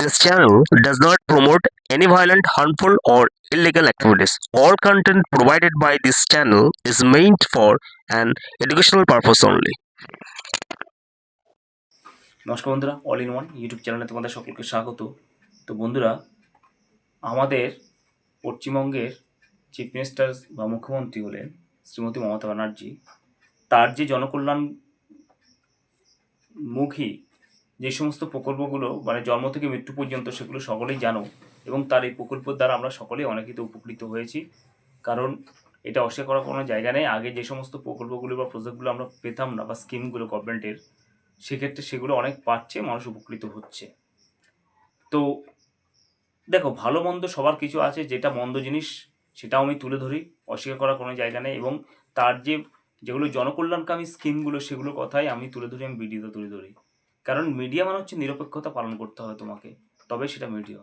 This channel does not promote any violent, harmful, or illegal activities. All content provided by this channel is meant for an educational purpose only. নমস্কার বন্ধুরা all in one YouTube চ্যানেলে তোমাদের সকলকে স্বাগত তো বন্ধুরা আমাদের পশ্চিমবঙ্গের চিফ মিনিস্টার বা মুখ্যমন্ত্রী হলেন শ্রীমতী মমতা ব্যানার্জি তার যে জনকল্যাণ মুখী যে সমস্ত প্রকল্পগুলো মানে জন্ম থেকে মৃত্যু পর্যন্ত সেগুলো সকলেই জানো এবং তার এই প্রকল্পের দ্বারা আমরা সকলেই অনেকিত উপকৃত হয়েছি। কারণ এটা অস্বীকার করার কোনো জায়গা নেই। আগে যে সমস্ত প্রকল্পগুলো বা প্রজেক্টগুলো আমরা পেতাম না বা স্কিমগুলো গভর্নমেন্টের সেক্ষেত্রে সেগুলো অনেক পাচ্ছে, মানুষ উপকৃত হচ্ছে। তো দেখো, ভালো মন্দ সবার কিছু আছে, যেটা মন্দ জিনিস সেটাও আমি তুলে ধরি, অস্বীকার করার কোনো জায়গা নেই এবং তার যে, যেগুলো জনকল্যাণকামী স্কিমগুলো সেগুলো কথাই আমি তুলে ধরি, আমি ভিডিওতে তুলে ধরি। কারণ মিডিয়া মানে হচ্ছে নিরপেক্ষতা পালন করতে হয় তোমাকে তবে সেটা মিডিয়া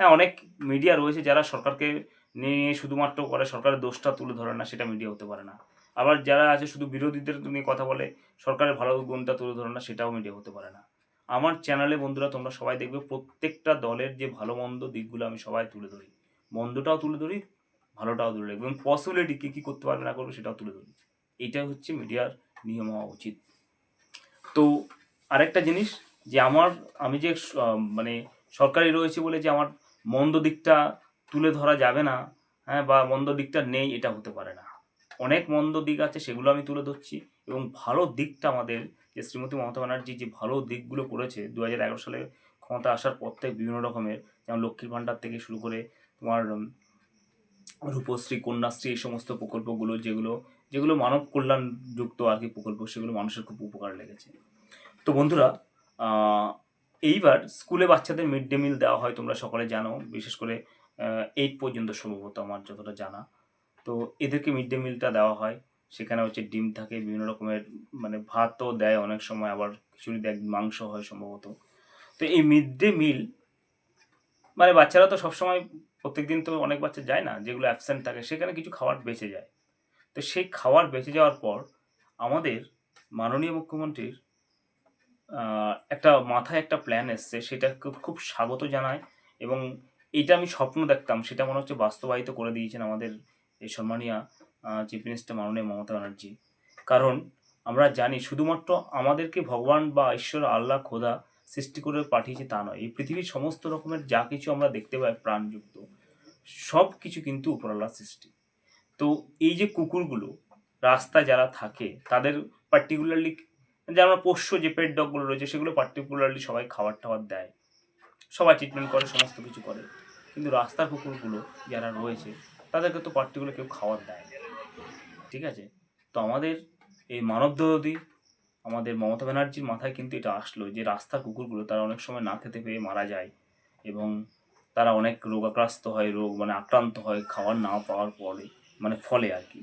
হ্যাঁ অনেক মিডিয়া রয়েছে যারা সরকারকে নিয়ে শুধুমাত্র করে, সরকারের দোষটা তুলে ধরে না, সেটা মিডিয়া হতে পারে না। আবার যারা আছে শুধু বিরোধীদের নিয়ে কথা বলে, সরকারের ভালো গুণটা তুলে ধরে না, সেটাও মিডিয়া হতে পারে না। আমার চ্যানেলে বন্ধুরা, তোমরা সবাই দেখবে, প্রত্যেকটা দলের যে ভালো মন্দ দিকগুলো আমি সবাই তুলে ধরি। মন্দটাও তুলে ধরি, ভালোটাও তুলে ধরি, এবং পসিবিলিটি কী কী করতে পারবে, না করবে, সেটাও তুলে ধরি। এটাই হচ্ছে মিডিয়ার নিয়ম হওয়া উচিত। তো আরেকটা জিনিস যে আমার, আমি যে মানে সরকারি রয়েছে বলে যে আমার মন্দ দিকটা তুলে ধরা যাবে না হ্যাঁ বা মন্দ দিকটা নেই, এটা হতে পারে না। অনেক মন্দ দিক আছে, সেগুলো আমি তুলে ধরছি এবং ভালো দিকটা আমাদের যে শ্রীমতী মমতা ব্যানার্জি যে ভালো দিকগুলো করেছে দু হাজার এগারো সালে ক্ষমতা আসার পর থেকে বিভিন্ন রকমের, যেমন লক্ষ্মীর ভাণ্ডার থেকে শুরু করে তোমার রূপশ্রী, কন্যাশ্রী এই সমস্ত প্রকল্পগুলো যেগুলো যেগুলো মানব কল্যাণ যুক্ত আর কি প্রকল্প, সেগুলো মানুষের খুব উপকার লেগেছে। তো বন্ধুরা এইবার স্কুলে বাচ্চাদের মিড ডে মিল দেওয়া হয়, তোমরা সকলে জানো। বিশেষ করে এইট পর্যন্ত সম্ভবত আমার যতটা জানা। তো এদেরকে মিড ডে মিলটা দেওয়া হয়। সেখানে হচ্ছে ডিম থাকে, বিভিন্ন রকমের মানে ভাতও দেয় অনেক সময়, আবার খিচুড়ি দেয়, মাংস হয় সম্ভবত। তো এই মিড ডে মিল মানে বাচ্চারা তো সবসময় প্রত্যেক দিন তো অনেক বাচ্চা যায় না, যেগুলো অ্যাবসেন্ট থাকে, সেখানে কিছু খাবার বেঁচে যায়। তো সেই খাবার বেঁচে যাওয়ার পর, আমাদের মাননীয় মুখ্যমন্ত্রীর একটা মাথায় একটা প্ল্যান এসছে, সেটা খুব স্বাগত জানায় এবং এটা আমি স্বপ্ন দেখতাম, সেটা মনে হচ্ছে বাস্তবায়িত করে দিয়েছেন আমাদের এই সম্মানীয় চিফ মিনিস্টার মাননীয় মমতা ব্যানার্জি। কারণ আমরা জানি শুধুমাত্র আমাদেরকে ভগবান বা ঈশ্বর, আল্লাহ, খোদা সৃষ্টি করে পাঠিয়েছে তা নয়, এই পৃথিবীর সমস্ত রকমের যা কিছু আমরা দেখতে পাই প্রাণযুক্ত সব কিছু কিন্তু উপরাল্লাহ সৃষ্টি। তো এই যে কুকুরগুলো, রাস্তায় যারা থাকে, তাদের পার্টিকুলারলি যে আমরা পোষ্য যে পেট ডগগুলো রয়েছে, সেগুলো পার্টিকুলারলি সবাই খাবার টাবার দেয়। সবাই ট্রিটমেন্ট করে, সমস্ত কিছু করে। কিন্তু রাস্তার কুকুরগুলো যারা রয়েছে, তাদেরকে তো পার্টিকুলার কেউ খাবার দেয়। ঠিক আছে? তো আমাদের এই মানবদরদি আমাদের মমতা ব্যানার্জির মাথায় কিন্তু এটা আসলো যে রাস্তার কুকুরগুলো তারা অনেক সময় না খেতে পেয়ে মারা যায় এবং তারা অনেক রোগাক্রান্ত হয়, রোগ মানে আক্রান্ত হয় খাবার না পাওয়ার পরে মানে ফলে আর কি।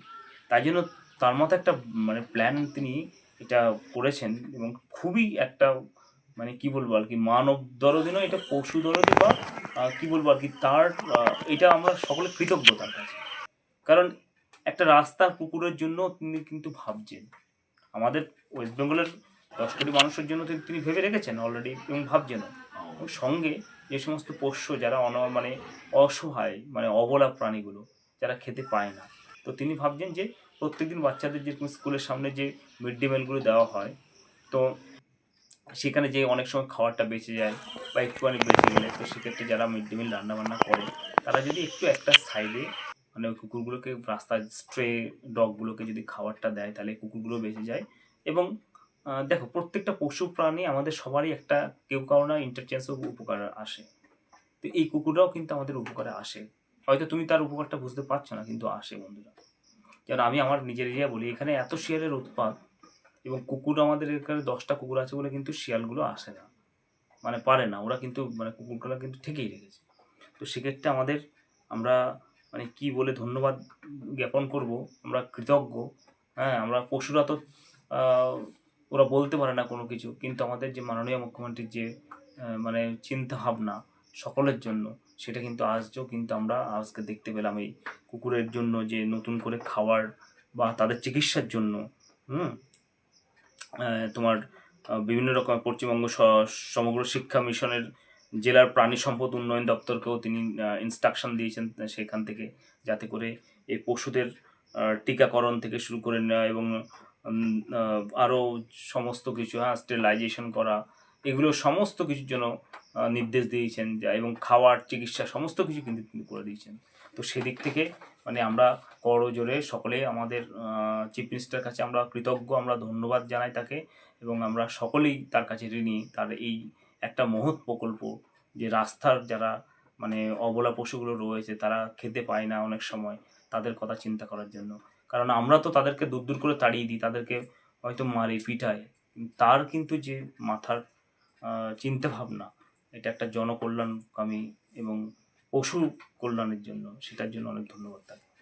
তাই জন্য তার মাথায় একটা মানে প্ল্যান তিনি এটা করেছেন এবং খুবই একটা মানে কি বলব আর কি মানব দরদি নয় এটা পশু দরদি বা কি বলব আর কি তার এটা আমরা সকলে কৃতজ্ঞ তার কাছে। কারণ একটা রাস্তার কুকুরের জন্য তিনি কিন্তু ভাবছেন। আমাদের ওয়েস্ট বেঙ্গলের দশ কোটি মানুষের জন্য তিনি- তিনি ভেবে রেখেছেন অলরেডি এবং ভাবছেন। এবং সঙ্গে যে সমস্ত পোষ্য যারা অন মানে অসহায় মানে অবলা প্রাণীগুলো যারা খেতে পায় না তো তিনি ভাবছেন যে প্রত্যেকদিন বাচ্চাদের যে স্কুলের সামনে যে মিড ডে মিলগুলো দেওয়া হয়, তো সেখানে যে অনেক সময় খাবারটা বেঁচে যায় বা একটুখানি বেঁচে গেলে, তো সেক্ষেত্রে যারা মিড ডে মিল রান্নাবান্না করে, তারা যদি একটু একটা সাইডে মানে ওই কুকুরগুলোকে রাস্তার স্ট্রে ডগগুলোকে যদি খাবারটা দেয়, তাহলে কুকুরগুলো বেঁচে যায় এবং দেখো প্রত্যেকটা পশু প্রাণী আমাদের সবারই একটা কেউ কারও না ইন্টারচেঞ্জ উপকার আসে। তো এই কুকুররাও কিন্তু আমাদের উপকারে আসে। হয়তো তুমি তার উপকারটা বুঝতে পারছ না, কিন্তু আসে বন্ধুরা। যেমন আমি আমার নিজের এরিয়া বলি, এখানে এত শিয়ালের উৎপাত এবং কুকুর আমাদের এখানে দশটা কুকুর আছে বলে কিন্তু শিয়ালগুলো আসে না। মানে পারে না, ওরা কিন্তু মানে কুকুরগুলো কিন্তু ঠিকই রেখেছে। তো সেক্ষেত্রে আমাদের আমরা মানে কি বলে ধন্যবাদ জ্ঞাপন করব, আমরা কৃতজ্ঞ হ্যাঁ আমরা পশুরা তো ওরা বলতে পারে না কোনো কিছু, কিন্তু আমাদের যে মাননীয় মুখ্যমন্ত্রীর যে মানে চিন্তা ভাবনা সকলের জন্য। সেটা কিন্তু আজও কিন্তু আমরা আজকে দেখতে পেলাম এই কুকুরের জন্য যে নতুন করে খাওয়ার বা তাদের চিকিৎসার জন্য, হুম? তোমার বিভিন্ন রকম পশ্চিমবঙ্গ সমগ্র শিক্ষা মিশনের জেলার প্রাণী সম্পদ উন্নয়ন দপ্তরকেও তিনি ইনস্ট্রাকশন দিয়েছেন সেখান থেকে যাতে করে এই পশুদের টিকাকরণ থেকে শুরু করে নেওয়া এবং আরও সমস্ত কিছু হ্যাঁ স্টেলাইজেশন করা এগুলো সমস্ত কিছুর জন্য নির্দেশ দিয়েছেন এবং খাওয়ার, চিকিৎসা সমস্ত কিছু কিন্তু তিনি করে দিয়েছেন। তো সেদিক থেকে মানে আমরা করজোরে সকলে আমাদের চিফ মিনিস্টার কাছে আমরা কৃতজ্ঞ, আমরা ধন্যবাদ জানাই তাকে, এবং আমরা সকলেই তার কাছে ঋণী। তার এই একটা মহৎ প্রকল্প, যে রাস্তার যারা মানে অবলা পশুগুলো রয়েছে, তারা খেতে পায় না অনেক সময়, তাদের কথা চিন্তা করার জন্য। কারণ আমরা তো তাদেরকে দূর দূর করে তাড়িয়ে দিই, তাদেরকে হয়তো মারি পিঠায় তার কিন্তু যে মাথার চিন্তা ভাবনা। এটা একটা জনকল্যাণকামী এবং পশু কল্যাণের জন্য সেটার জন্য অনেক ধন্যবাদ তাকে।